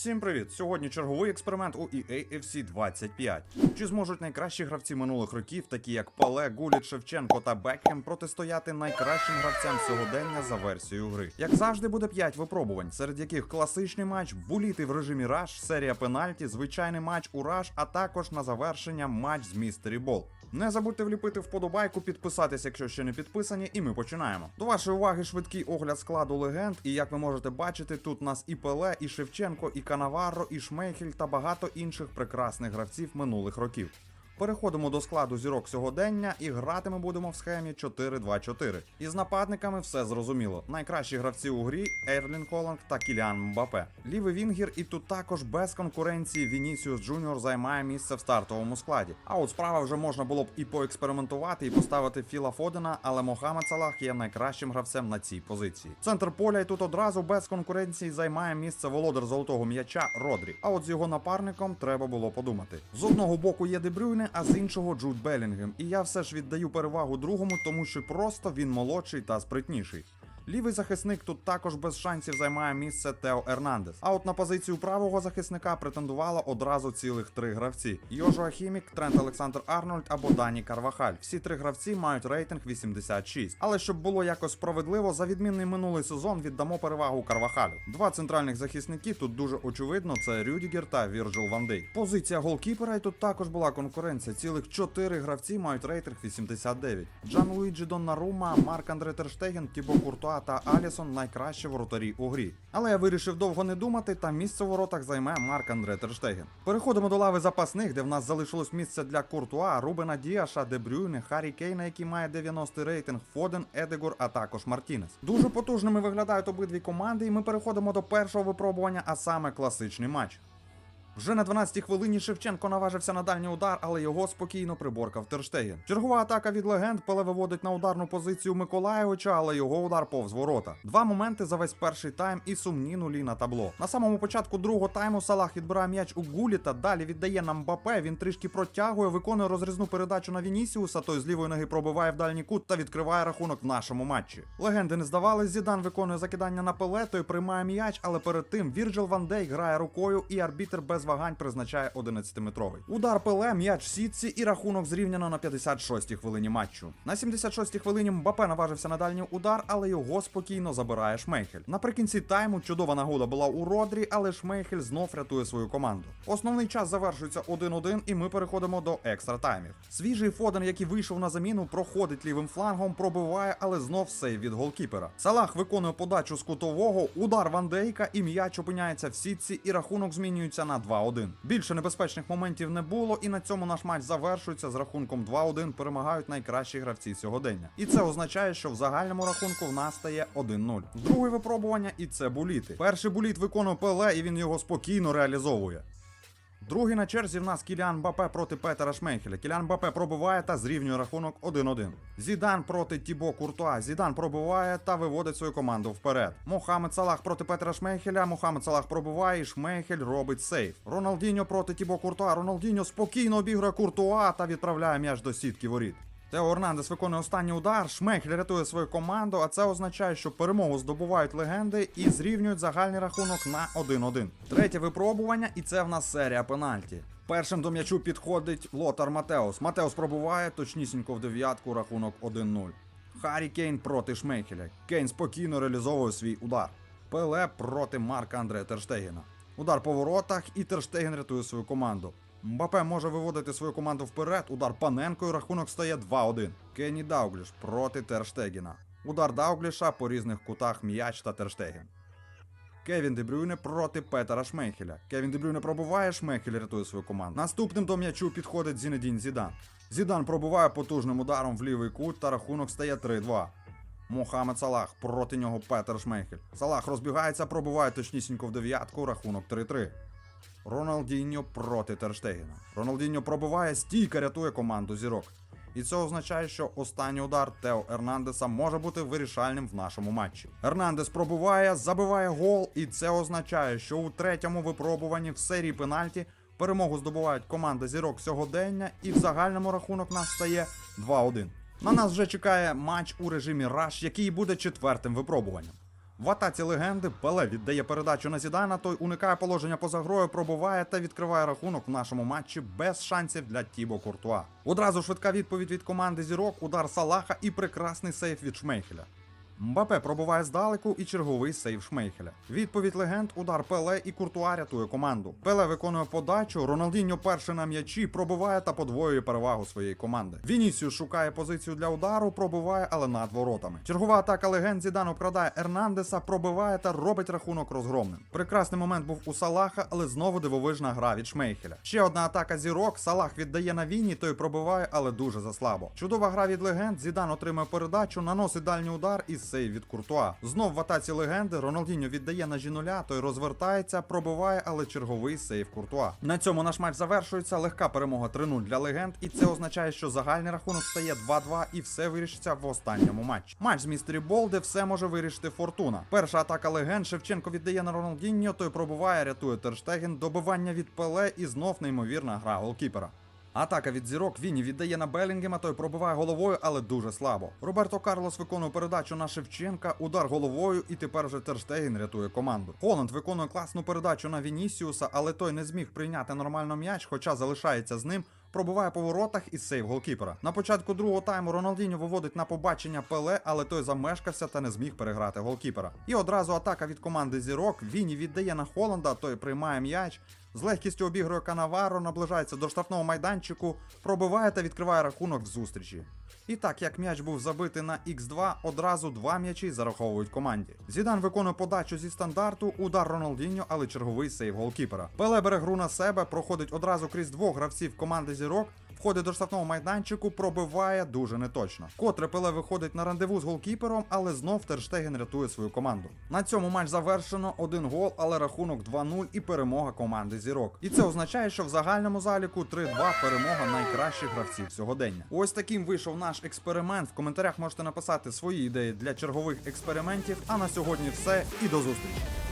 Всім привіт! Сьогодні черговий експеримент у EA FC 25. Чи зможуть найкращі гравці минулих років, такі як Пале, Гуліт, Шевченко та Бекхем, протистояти найкращим гравцям сьогодення за версією гри? Як завжди, буде 5 випробувань, серед яких класичний матч, буліти в режимі Rush, серія пенальті, звичайний матч у Rush, а також на завершення матч з Mystery Ball. Не забудьте вліпити вподобайку, підписатись, якщо ще не підписані, і ми починаємо. До вашої уваги швидкий огляд складу легенд. І як ви можете бачити, тут нас і Пеле, і Шевченко, і Канаварро, і Шмейхель та багато інших прекрасних гравців минулих років. Переходимо до складу зірок сьогодення і грати ми будемо в схемі 4-2-4. Із нападниками все зрозуміло. Найкращі гравці у грі Ерлін Холланд та Кіліан Мбапе. Лівий Вінгер і тут також без конкуренції Вінісіус Джуніор займає місце в стартовому складі. А от справа вже можна було б і поекспериментувати, і поставити Філа Фодена, але Мохамед Салах є найкращим гравцем на цій позиції. Центр поля і тут одразу без конкуренції займає місце володар золотого м'яча Родрі. А от з його напарником треба було подумати. З одного боку є Дебрюйне, а з іншого Джуд Белінгем. І я все ж віддаю перевагу другому, тому що просто він молодший та спритніший. Лівий захисник тут також без шансів займає місце Тео Ернандес. А от на позицію правого захисника претендувало одразу цілих три гравці: Йожуа Хімік, Трент Олександр Арнольд або Дані Карвахаль. Всі три гравці мають рейтинг 86. Але щоб було якось справедливо, за відмінний минулий сезон віддамо перевагу Карвахалю. Два центральних захисники тут дуже очевидно: це Рюдігер та Вірджил Ван Дейк. Позиція голкіпера і тут також була конкуренція. Цілих чотири гравці мають рейтинг 89. Джан Луїджі Доннарума, Марк Андре Терштеген, Тібо Куртуа та Алісон найкращі воротарі у грі. Але я вирішив довго не думати, та місце в воротах займе Марк Андре Терштеген. Переходимо до лави запасних, де в нас залишилось місце для Куртуа, Рубена Діаша, Дебрюйне, Харі Кейна, який має 90 рейтинг, Фоден, Едегор, а також Мартінес. Дуже потужними виглядають обидві команди, і ми переходимо до першого випробування, а саме класичний матч. Вже на 12-й хвилині Шевченко наважився на дальній удар, але його спокійно приборкав Терштеген. Чергова атака від легенд Пеле виводить на ударну позицію Миколаєвича, але його удар повз ворота. Два моменти за весь перший тайм і сумні нулі на табло. На самому початку другого тайму Салах відбирає м'яч у Гуліта, далі віддає на Мбапе. Він трішки протягує, виконує розрізну передачу на Вінісіуса. Той з лівої ноги пробиває в дальній кут та відкриває рахунок в нашому матчі. Легенди не здавались. Зідан виконує закидання на Пеле, той приймає м'яч, але перед тим Вірджил Ван Дейк грає рукою, і арбітр без вагань призначає 11-метровий. Удар Пеле, м'яч сітці і рахунок зрівняно на 56-й хвилині матчу. На 76-й хвилині Мбапе наважився на дальній удар, але його спокійно забирає Шмейхель. Наприкінці тайму чудова нагода була у Родрі, але Шмейхель знов рятує свою команду. Основний час завершується 1-1, і ми переходимо до екстра таймів. Свіжий Фоден, який вийшов на заміну, проходить лівим флангом, пробиває, але знов сейв від голкіпера. Салах виконує подачу з кутового, удар Ван Дейка, і м'яч опиняється в сітці, і рахунок змінюється на 2-1. Більше небезпечних моментів не було, і на цьому наш матч завершується з рахунком 2-1. Перемагають найкращі гравці сьогодення. І це означає, що в загальному рахунку в нас стає 1-0. Друге випробування, і це буліти. Перший буліт виконує Пеле, і він його спокійно реалізовує. Другий на черзі в нас Кіліан Бапе проти Петера Шмейхеля. Кіліан Бапе пробиває та зрівнює рахунок 1-1. Зідан проти Тібо Куртуа. Зідан пробиває та виводить свою команду вперед. Мохамед Салах проти Петера Шмейхеля. Мохамед Салах пробиває і Шмейхель робить сейф. Роналдіньо проти Тібо Куртуа. Роналдіньо спокійно обігрує Куртуа та відправляє м'яч до сітки воріт. Тео Ернандес виконує останній удар, Шмейхель рятує свою команду, а це означає, що перемогу здобувають легенди і зрівнюють загальний рахунок на 1-1. Третє випробування, і це в нас серія пенальті. Першим до м'ячу підходить Лотар Матеус. Матеус пробуває точнісінько в дев'ятку рахунок 1-0. Харі Кейн проти Шмейхеля. Кейн спокійно реалізовує свій удар. Пеле проти Марка Андре Терштегена. Удар по воротах, і Терштеген рятує свою команду. Мбапе може виводити свою команду вперед. Удар Паненко рахунок стає 2-1. Кенні Даугліш проти Терштегена. Удар Даугліша по різних кутах м'яч та Терштеген. Кевін Дебрюйне проти Петера Шмейхеля. Кевін Дебрюйне пробуває, Шмейхель рятує свою команду. Наступним до м'ячу підходить Зінедін Зідан. Зідан пробуває потужним ударом в лівий кут та рахунок стає 3-2. Мохамед Салах проти нього Петер Шмейхель. Салах розбігається, пробуває точнісінько в дев'ятку, рахунок 3-3. Роналдіньо проти Терштегена. Роналдіньо пробиває, стійка рятує команду зірок. І це означає, що останній удар Тео Ернандеса може бути вирішальним в нашому матчі. Ернандес пробиває, забиває гол, і це означає, що у третьому випробуванні в серії пенальті перемогу здобувають команда зірок сьогодення, і в загальному рахунок нас стає 2-1. На нас вже чекає матч у режимі Rush, який буде четвертим випробуванням. В атаці легенди Пеле віддає передачу на Зідана, той уникає положення поза грою, пробуває та відкриває рахунок в нашому матчі без шансів для Тібо Куртуа. Одразу швидка відповідь від команди Зірок, удар Салаха і прекрасний сейф від Шмейхеля. Мбапе пробуває здалеку і черговий сейв Шмейхеля. Відповідь легенд, удар Пеле і Куртуа рятує команду. Пеле виконує подачу, Роналдіньо перший на м'ячі, пробиває та подвоює перевагу своєї команди. Вінісіус шукає позицію для удару, пробиває, але над воротами. Чергова атака легенд Зідан обкрадає Ернандеса, пробиває та робить рахунок розгромним. Прекрасний момент був у Салаха, але знову дивовижна гра від Шмейхеля. Ще одна атака зірок. Салах віддає на війні, той пробиває, але дуже заслабо. Чудова гра від легенд. Зідан отримує передачу, наносить дальній удар і сейв від Куртуа. Знов в атаці легенди Роналдіньо віддає на жінуля, той розвертається, пробиває, але черговий сейв Куртуа. На цьому наш матч завершується. Легка перемога 3-0 для легенд, і це означає, що загальний рахунок стає 2-2 і все вирішиться в останньому матчі. Матч з містері Бол, де все може вирішити Фортуна. Перша атака легенд Шевченко віддає на Роналдіньо, той пробиває, рятує Терштеген, добивання від Пеле і знов неймовірна гра голкіпера. Атака від зірок Віні віддає на Белінгема, той пробиває головою, але дуже слабо. Роберто Карлос виконує передачу на Шевченка, удар головою, і тепер вже Терштеген рятує команду. Холланд виконує класну передачу на Вінісіуса, але той не зміг прийняти нормально м'яч, хоча залишається з ним. Пробиває по воротах і сейв голкіпера. На початку другого тайму Роналдіньо виводить на побачення Пеле, але той замешкався та не зміг переграти голкіпера. І одразу атака від команди Зірок. Віні віддає на Холланда, той приймає м'яч. З легкістю обігрує Канаваро, наближається до штрафного майданчику, пробиває та відкриває рахунок в зустрічі. І так як м'яч був забитий на Х2, одразу два м'ячі зараховують команді. Зідан виконує подачу зі стандарту, удар Роналдіньо, але черговий сейв голкіпера. Пеле бере гру на себе, проходить одразу крізь двох гравців команди зірок. Входить до штрафного майданчику, пробиває дуже неточно. Котре Пеле виходить на рандеву з голкіпером, але знов Терштеген рятує свою команду. На цьому матч завершено один гол, але рахунок 2-0 і перемога команди зірок. І це означає, що в загальному заліку 3-2 перемога найкращих гравців сьогодення. Ось таким вийшов наш експеримент. В коментарях можете написати свої ідеї для чергових експериментів. А на сьогодні все і до зустрічі.